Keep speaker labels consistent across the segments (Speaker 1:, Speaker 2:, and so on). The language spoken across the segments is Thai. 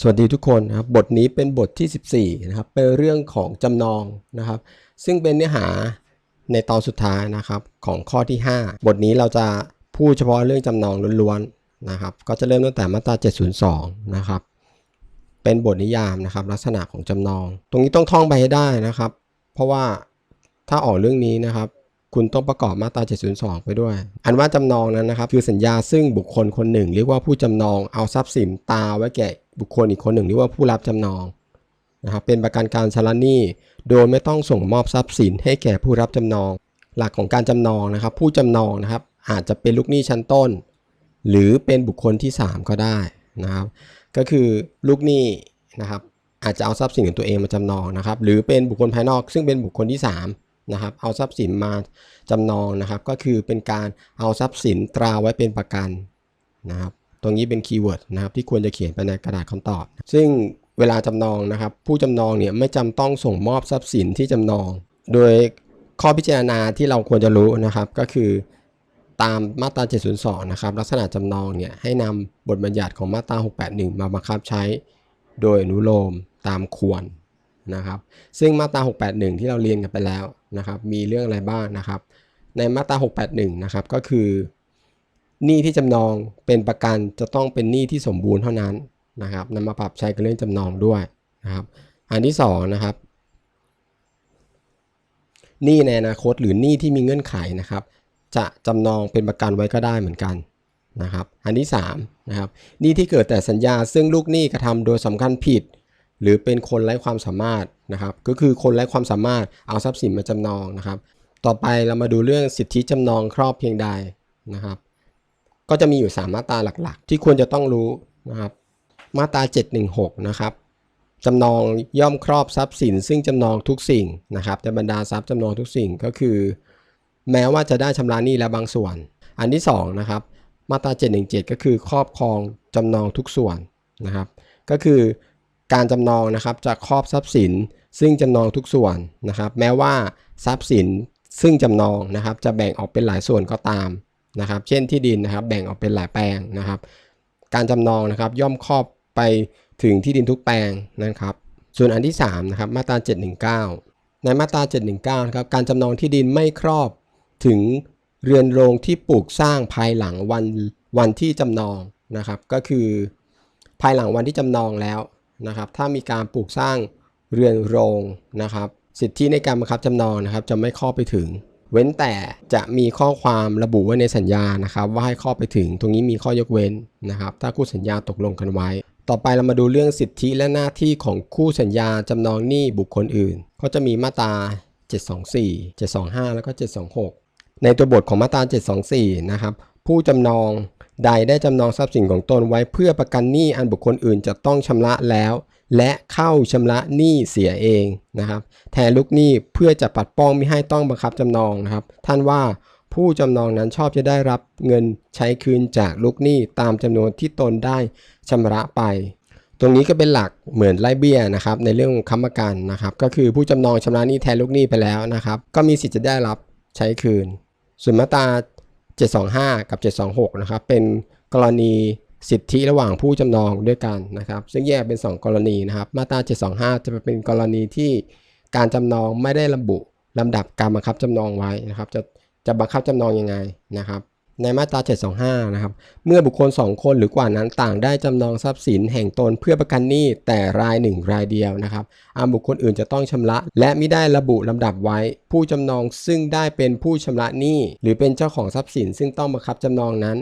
Speaker 1: สวัสดีทุกคนนะครับบทนี้เป็นบทที่ 14นะครับเป็นเรื่องของจำนองนะครับ ซึ่งเป็นเนื้อหาในตอนสุดท้ายนะครับของข้อที่ 5 บทนี้เราจะพูดเฉพาะเรื่องจำนองล้วนๆนะครับ ก็จะเริ่มตั้งแต่มาตรา702นะครับเป็นบทนิยามนะครับลักษณะของจำนอง ตรงนี้ต้องท่องไปให้ได้นะครับ เพราะว่าถ้าออกเรื่องนี้นะครับ คุณต้องประกอบมาตรา 702 ไปด้วย อันว่าจำนองนั้นนะครับ คือสัญญาซึ่งบุคคลคนหนึ่ง เรียกว่าผู้จำนองเอาทรัพย์สินตาไว้แก่บุคคลอีกคนหนึ่งเรียกว่าผู้รับจำนองนะครับเป็นประกันการชำระหนี้ โดยไม่ต้องส่งมอบทรัพย์สินให้แก่ผู้รับจำนอง หลักของการจำนองนะครับ ผู้จำนองนะครับอาจจะเป็นลูกหนี้ชั้นต้น หรือเป็นบุคคลที่ 3 ก็ได้นะครับ ก็คือลูกหนี้นะครับอาจจะเอาทรัพย์สินของตัวเองมาจำนองนะครับ หรือเป็นบุคคลภายนอก ซึ่งเป็นบุคคลที่ 3 นะครับ เอาทรัพย์สินมาจำนองนะครับ ก็คือเป็นการเอาทรัพย์สินตราไว้เป็นประกันนะครับ ตรงนี้เป็นคีย์เวิร์ดนะครับที่ควรจะเขียนไปในกระดาษคำตอบ ซึ่งเวลาจำนองนะครับ ผู้จำนองเนี่ยไม่จำต้องส่งมอบทรัพย์สินที่จำนอง โดยข้อพิจารณาที่เราควรจะรู้นะครับ ก็คือตามมาตรา 702 นะครับ ลักษณะจำนองเนี่ยให้นำบทบัญญัติของมาตรา 681 มาบังคับใช้ โดยอนุโลมตามควร นะครับ ซึ่งมาตรา 681 ที่เราเรียนกันไปแล้วนะครับ มีเรื่องอะไรบ้างนะครับ ในมาตรา 681 นะครับ ก็คือหนี้ที่จำนองเป็นประกันจะต้องเป็นหนี้ที่สมบูรณ์เท่านั้นนะครับนำมาปรับใช้กับเรื่องจำนองด้วยนะครับ อันที่สองนะครับหนี้ในอนาคตหรือหนี้ที่มีเงื่อนไขนะครับ จะจำนองเป็นประกันไว้ก็ได้เหมือนกันนะครับ อันที่3นะครับหนี้ที่เกิดแต่สัญญาซึ่งลูกหนี้กระทำโดยสำคัญผิด หรือเป็นคนไร้ความสามารถนะครับก็คือคนไร้ความสามารถเอาทรัพย์สินมาจำนองนะครับ ต่อไปเรามาดูเรื่องสิทธิจำนองครอบเพียงใดนะครับ ก็จะมีอยู่ 3 มาตราหลักๆ ที่ควรจะต้องรู้นะครับ มาตรา 716 นะครับจำนองย่อมครอบทรัพย์สิน ซึ่งจำนองทุกสิ่งนะครับจะบรรดาทรัพย์จำนองทุกสิ่งก็คือ แม้ว่าจะได้ชำระหนี้และบางส่วน อันที่2นะครับมาตรา 717 ก็คือครอบครองจำนองทุกส่วนนะครับ ก็คือ การจำนองนะครับจะครอบทรัพย์สิน ซึ่งจำนองทุกส่วนนะครับ แม้ว่าทรัพย์สินซึ่งจำนองนะครับ จะแบ่งออกเป็นหลายส่วนก็ตามนะครับ เช่นที่ดินนะครับแบ่งออกเป็นหลายแปลงนะครับ การจำนองนะครับย่อมครอบไปถึงที่ดินทุกแปลงนะครับ ส่วนอันที่3นะครับมาตรา 719 ในมาตรา 719นะครับการจำนองที่ดินไม่ครอบถึงเรือนโรงที่ปลูกสร้างภายหลังวันวันที่จำนองนะครับ ก็คือ ภายหลังวันที่จำนองแล้ว นะครับ ถ้ามีการปลูกสร้างเรือนโรงนะครับ สิทธิในการบังคับจำนองนะครับ จะไม่ครอบไปถึง เว้นแต่จะมีข้อความระบุไว้ในสัญญานะครับ ว่าให้ครอบไปถึง ตรงนี้มีข้อยกเว้นนะครับ ถ้าคู่สัญญาตกลงกันไว้ ต่อไปเรามาดูเรื่องสิทธิและหน้าที่ของคู่สัญญาจำนองหนี้บุคคลอื่น ก็จะมีมาตรา 724 725 แล้วก็ 726 ในตัวบทของมาตรา 724 นะครับผู้จำนอง ใดได้จำนองทรัพย์สินของตนไว้เพื่อประกันหนี้อันบุคคลอื่นจะต้องชำระแล้ว และเข้าชำระหนี้เสียเองนะครับ แทนลูกหนี้เพื่อจะปัดป้องไม่ให้ต้องบังคับจำนองนะครับ ท่านว่าผู้จำนองนั้นชอบจะได้รับเงินใช้คืนจากลูกหนี้ตามจำนวนที่ตนได้ชำระไป ตรงนี้ก็เป็นหลักเหมือนไล่เบี้ยนะครับในเรื่องค้ำประกันนะครับ ก็คือผู้จำนองชำระหนี้แทนลูกหนี้ไปแล้วนะครับ ก็มีสิทธิ์จะได้รับใช้คืนส่วนมาตรา 725 กับ 726 นะครับ เป็นกรณีสิทธิระหว่างผู้จำนองด้วยกันนะครับ ซึ่งแยกเป็น 2 กรณีนะครับ มาตรา 725 จะเป็นกรณีที่การจำนองไม่ได้ระบุลำดับการบังคับจำนองไว้นะครับ จะจะบังคับจำนองยังไงนะครับ ในมาตรา 725 นะครับ เมื่อบุคคล 2 คนหรือกว่านั้นต่างได้จำนองทรัพย์สินแห่งตนเพื่อประกันหนี้แต่รายหนึ่งรายเดียวนะครับอาบุคคลอื่นจะต้องชำระ และไม่ได้ระบุลำดับไว้ ผู้จำนองซึ่งได้เป็นผู้ชำระหนี้หรือเป็นเจ้าของทรัพย์สิน ซึ่งต้องบังคับจำนองนั้น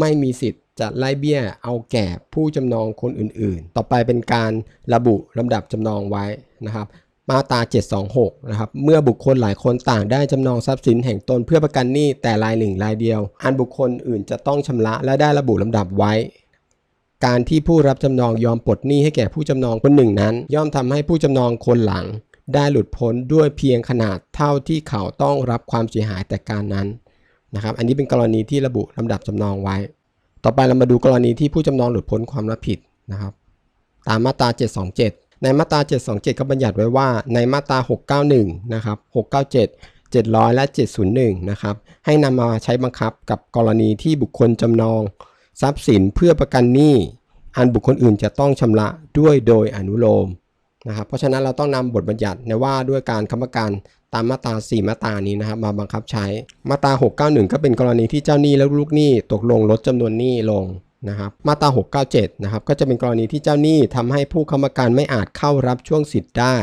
Speaker 1: ไม่มีสิทธิ์จะไล่เบี้ยเอาแก่ผู้จำนองคนอื่นๆ ต่อไปเป็นการระบุลำดับจำนองไว้นะครับ มาตรา 726 นะครับ เมื่อบุคคลหลายคนต่างได้จำนองทรัพย์สินแห่งตนเพื่อประกันหนี้แต่รายหนึ่งรายเดียว อันบุคคลอื่นจะต้องชำระและได้ระบุลำดับไว้ การที่ผู้รับจำนองยอมปลดหนี้ให้แก่ผู้จำนองคนหนึ่งนั้น ย่อมทำให้ผู้จำนองคนหลัง ได้หลุดพ้นด้วยเพียงขนาดเท่าที่เขาต้องรับความเสียหายแต่การนั้นนะครับ อันนี้เป็นกรณีที่ระบุลำดับจำนองไว้ ต่อไปเรามาดูกรณีที่ผู้จำนองหลุดพ้นความรับผิดนะครับ ตามมาตรา 727 ในมาตรา 727 ก็บัญญัติไว้ว่าในมาตรา 691 นะครับ 697 700 และ 701 นะครับ ให้นำมาใช้บังคับกับกรณีที่บุคคลจำนอง ทรัพย์สินเพื่อประกันหนี้ อันบุคคลอื่นจะต้องชำระด้วยโดยอนุโลมนะครับ เพราะฉะนั้นเราต้องนำบทบัญญัติในว่าด้วยการค้ำประกันตามมาตรา 4 มาตรานี้นะครับ มาบังคับใช้ มาตรา 691 ก็เป็นกรณีที่เจ้าหนี้และลูกหนี้ตกลงลดจำนวนหนี้ลง นะครับมาตรา 697 นะครับก็จะเป็นกรณีที่เจ้าหนี้ทำให้ผู้ค้ำประกันไม่อาจเข้ารับช่วงสิทธิ์ได้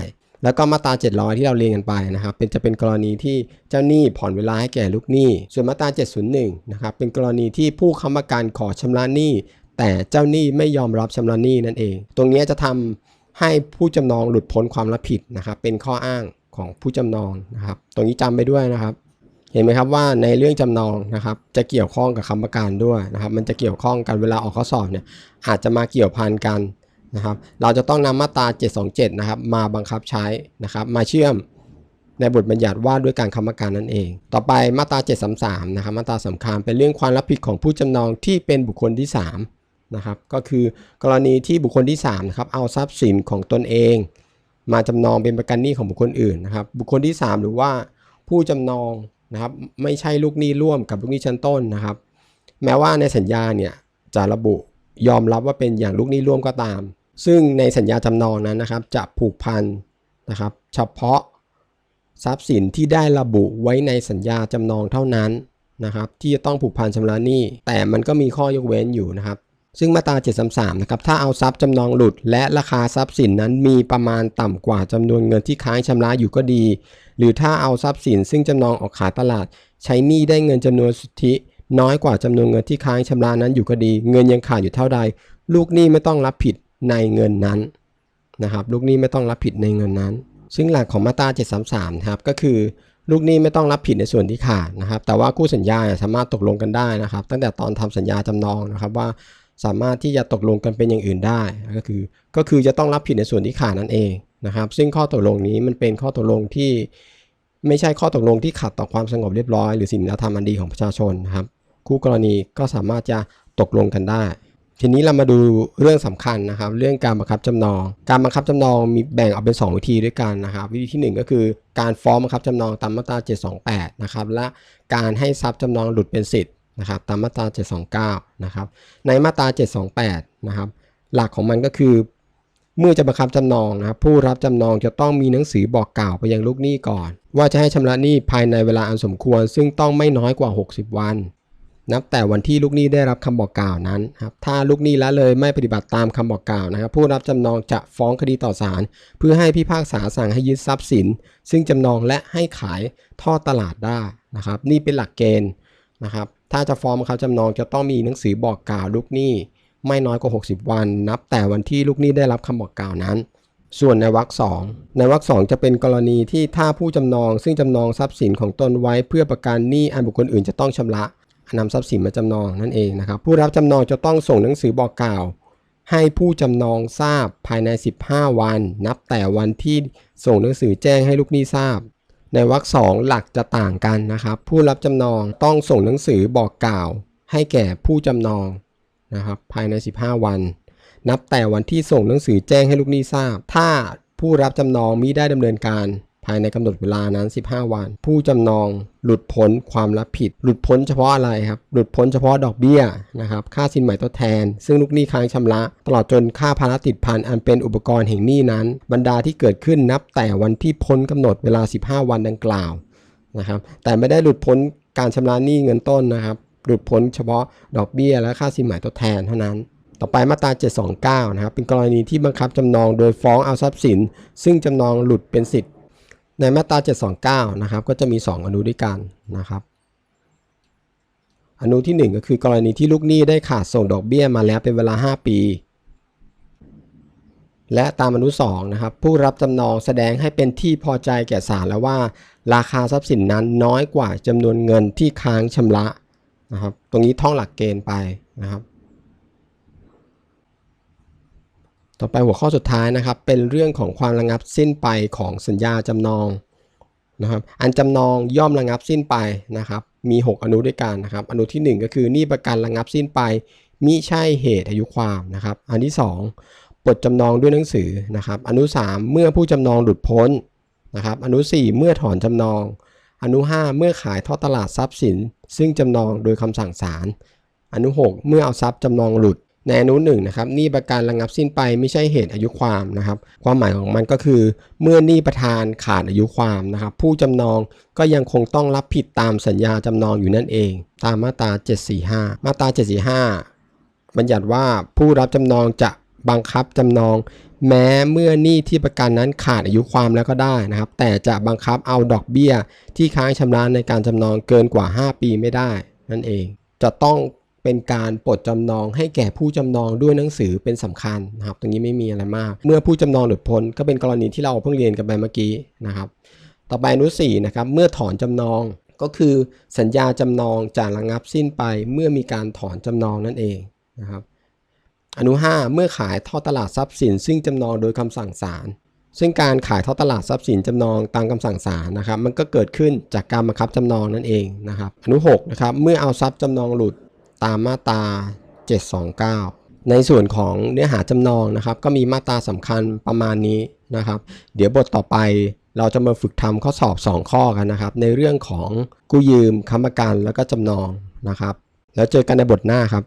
Speaker 1: แล้วก็มาตรา 700 ที่เราเรียนกันไปนะครับเป็นจะเป็นกรณีที่เจ้าหนี้ผ่อนเวลาให้แก่ลูกหนี้ ส่วนมาตรา 701 นะครับเป็นกรณีที่ผู้ค้ำประกันขอชำระหนี้ แต่เจ้าหนี้ไม่ยอมรับชำระหนี้นั่นเอง ตรงนี้จะทำให้ผู้จำนองหลุดพ้นความรับผิดนะครับเป็นข้ออ้างของผู้จำนองนะครับ ตรงนี้จำไปด้วยนะครับ เห็นไหมครับว่าในเรื่องจำนองนะครับจะเกี่ยวข้องกับคำประกันด้วยนะครับ มันจะเกี่ยวข้องกันเวลาออกข้อสอบเนี่ยอาจจะมาเกี่ยวพันกันนะครับ เราจะต้องนำมาตรา 727 นะครับ มาบังคับใช้นะครับ มาเชื่อมในบทบัญญัติว่าด้วยการค้ำประกันนั่นเอง ต่อไปมาตรา 733 นะครับ มาตราสำคัญเป็นเรื่องความรับผิดของผู้จำนองที่เป็นบุคคลที่3นะครับ ก็คือกรณีที่บุคคลที่3นะครับเอาทรัพย์สินของตนเอง มาจำนองเป็นประกันหนี้ของบุคคลอื่นนะครับ บุคคลที่ 3 หรือว่าผู้จำนอง นะครับไม่ใช่ลูกหนี้ร่วมกับลูกหนี้ชั้นต้นนะครับ แม้ว่าในสัญญาเนี่ยจะระบุยอมรับว่าเป็นอย่างลูกหนี้ร่วมก็ตาม ซึ่งในสัญญาจำนองนั้นนะครับ จะผูกพันนะครับ เฉพาะทรัพย์สินที่ได้ระบุไว้ในสัญญาจำนองเท่านั้นนะครับ ที่จะต้องผูกพันชำระหนี้แต่มันก็มีข้อยกเว้นอยู่นะครับ ซึ่งมาตรา 733 นะครับ ถ้าเอาทรัพย์จำนองหลุด และราคาทรัพย์สินนั้นมีประมาณต่ำกว่าจำนวนเงินที่ค้างชำระอยู่ก็ดี หรือถ้าเอาทรัพย์สิน ซึ่งจำนองออกขายตลาด ใช้หนี้ได้เงินจำนวนสุทธิ น้อยกว่าจำนวนเงินที่ค้างชำระนั้นอยู่ก็ดี เงินยังขาดอยู่เท่าใด ลูกหนี้ไม่ต้องรับผิดในเงินนั้นนะครับลูกหนี้ไม่ต้องรับผิดในเงินนั้น ซึ่งหลักของมาตรา 733 นะครับก็คือลูกหนี้ไม่ต้องรับผิดในส่วนที่ขาดนะครับ แต่ว่าคู่สัญญาสามารถตกลงกันได้นะครับ ตั้งแต่ตอนทำสัญญาจำนองนะครับว่า สามารถที่จะตกลงกันเป็นอย่างอื่นได้ก็คือ ก็คือจะต้องรับผิดในส่วนที่ขาดนั่นเองนะครับ ซึ่งข้อตกลงนี้มันเป็นข้อตกลงที่ไม่ใช่ข้อตกลงที่ขัดต่อความสงบเรียบร้อยหรือศีลธรรมอันดีของประชาชนนะครับ คู่กรณีก็สามารถจะตกลงกันได้ ทีนี้เรามาดูเรื่องสำคัญนะครับ เรื่องการบังคับจำนอง การบังคับจำนองมีแบ่งออกเป็น 2 วิธีด้วยกันนะครับ วิธีที่ 1 ก็คือการฟ้องบังคับจำนองตามมาตรา728นะครับและการให้ทรัพย์จำนองหลุดเป็นสิทธิ์ นะครับตามมาตรา 729 นะครับ ในมาตรา 728 นะครับ หลักของมันก็คือ เมื่อจะบังคับจำนองนะครับ ผู้รับจำนองจะต้องมีหนังสือบอกกล่าวไปยังลูกหนี้ก่อน ว่าจะให้ชำระหนี้ภายในเวลาอันสมควร ซึ่งต้องไม่น้อยกว่า 60 วัน นับแต่วันที่ลูกหนี้ได้รับคำบอกกล่าวนั้นครับ ถ้าลูกหนี้ละเลยไม่ปฏิบัติตามคำบอกกล่าวนะครับ ผู้รับจำนองจะฟ้องคดีต่อศาลเพื่อให้พิพากษาสั่งให้ยึดทรัพย์สิน ซึ่งจำนองและให้ขายทอดตลาดได้นะครับ นี่เป็นหลักเกณฑ์ นะครับ ถ้าจะฟ้องบังคับจำนองจะต้องมีหนังสือบอกกล่าวลูกหนี้ ไม่น้อยกว่า 60 วัน นับแต่วันที่ลูกหนี้ได้รับคำบอกกล่าวนั้น ส่วนในวรรคสองในวรรคสองจะเป็นกรณีที่ถ้าผู้จำนอง ซึ่งจำนองทรัพย์สินของตนไว้เพื่อประกันหนี้อันบุคคลอื่นจะต้องชำระนำทรัพย์สินมาจำนองนั่นเองนะครับ ผู้รับจำนองจะต้องส่งหนังสือบอกกล่าว ให้ผู้จำนองทราบภายใน 15 วัน นับแต่วันที่ส่งหนังสือแจ้งให้ลูกหนี้ทราบ ในวรรคสองหลักจะต่างกันนะครับ ผู้รับจำนองต้องส่งหนังสือบอกกล่าว ให้แก่ผู้จำนองนะครับภายใน 15 วัน นับแต่วันที่ส่งหนังสือแจ้งให้ลูกหนี้ทราบ ถ้าผู้รับจำนองมิได้ดำเนินการ ภายในกำหนดเวลานั้น 15 วัน ผู้จำนองหลุดพ้นความรับผิด หลุดพ้นเฉพาะอะไรครับ หลุดพ้นเฉพาะดอกเบี้ยนะครับค่าสินใหม่ทดแทน ซึ่งลูกหนี้ค้างชำระ ตลอดจนค่าภาระติดพันอันเป็นอุปกรณ์แห่งหนี้นั้น บรรดาที่เกิดขึ้นนับแต่วันที่พ้นกำหนดเวลา 15 วันดังกล่าวนะครับแต่ไม่ได้หลุดพ้นการชำระหนี้เงินต้นนะครับ หลุดพ้นเฉพาะดอกเบี้ย และค่าสินใหม่ทดแทนเท่านั้นต่อไปมาตรา 729 นะครับ เป็นกรณีที่บังคับจำนองโดยฟ้องเอาทรัพย์สิน ซึ่งจำนองหลุดเป็นสิทธิ ในมาตรา 729 นะครับ ก็จะมี 2 อนุด้วยกันนะครับ อนุที่ 1 ก็คือกรณีที่ลูกหนี้ได้ขาดส่งดอกเบี้ยมาแล้วเป็นเวลา 5 ปี และตามอนุ2นะครับ ผู้รับจำนองแสดงให้เป็นที่พอใจแก่ศาลแล้วว่า ราคาทรัพย์สินนั้นน้อยกว่าจำนวนเงินที่ค้างชำระนะครับ ตรงนี้ท่องหลักเกณฑ์ไปนะครับ ต่อไปหัวข้อสุดท้ายนะครับ เป็นเรื่องของความระงับสิ้นไปของสัญญาจำนองนะครับ อันจำนองย่อมระงับสิ้นไปนะครับ มี 6 อนุด้วยกันนะครับ อนุที่ 1 ก็คือหนี้ประกันระงับสิ้นไปมิใช่เหตุอายุความนะครับ อันที่ 2ปลดจำนองด้วยหนังสือนะครับ อนุ 3 เมื่อผู้จำนองหลุดพ้นนะครับ อนุ 4 เมื่อถอนจำนอง อนุ 5 เมื่อขายทอดตลาดทรัพย์สิน ซึ่งจำนองโดยคำสั่งศาลอนุ 6 เมื่อเอาทรัพย์จำนองหลุด ในอนุหนึ่งนะครับหนี้ประกันระงับสิ้นไปไม่ใช่เหตุอายุความนะครับ ความหมายของมันก็คือ เมื่อหนี้ประธานขาดอายุความนะครับ ผู้จำนองก็ยังคงต้องรับผิดตามสัญญาจำนองอยู่นั่นเอง ตามมาตรา 745 มาตรา 745 บัญญัติว่าผู้รับจำนองจะบังคับจำนอง แม้เมื่อหนี้ที่ประกันนั้นขาดอายุความแล้วก็ได้นะครับ แต่จะบังคับเอาดอกเบี้ย ที่ค้างชำระในการจำนองเกินกว่า 5 ปีไม่ได้ นั่นเองจะต้อง เป็นการปลดจำนองให้แก่ผู้จำนองด้วยหนังสือเป็นสำคัญนะครับ ตรงนี้ไม่มีอะไรมาก เมื่อผู้จำนองหลุดพ้นก็เป็นกรณีที่เราเพิ่งเรียนกันไปเมื่อกี้นะครับ ต่อไปอนุสี่นะครับ เมื่อถอนจำนองก็คือสัญญาจำนองจะระงับสิ้นไปเมื่อมีการถอนจำนองนั่นเองนะครับ อนุ 5 เมื่อขายทอดตลาดทรัพย์สิน ซึ่งจำนองโดยคำสั่งศาลซึ่งการขายทอดตลาดทรัพย์สินจำนองตามคำสั่งศาลนะครับ มันก็เกิดขึ้นจากการบังคับจำนองนั่นเองนะครับ อนุ6นะครับเมื่อเอาทรัพย์จำนองหลุด ตามมาตรา 729 ในส่วนของเนื้อหาจำนองนะครับ ก็มีมาตราสำคัญประมาณนี้นะครับ เดี๋ยวบทต่อไปเราจะมาฝึกทำข้อสอบ 2 ข้อกันนะครับ ในเรื่องของกู้ยืมค้ำประกันแล้วก็จำนองนะครับ แล้วเจอกันในบทหน้าครับ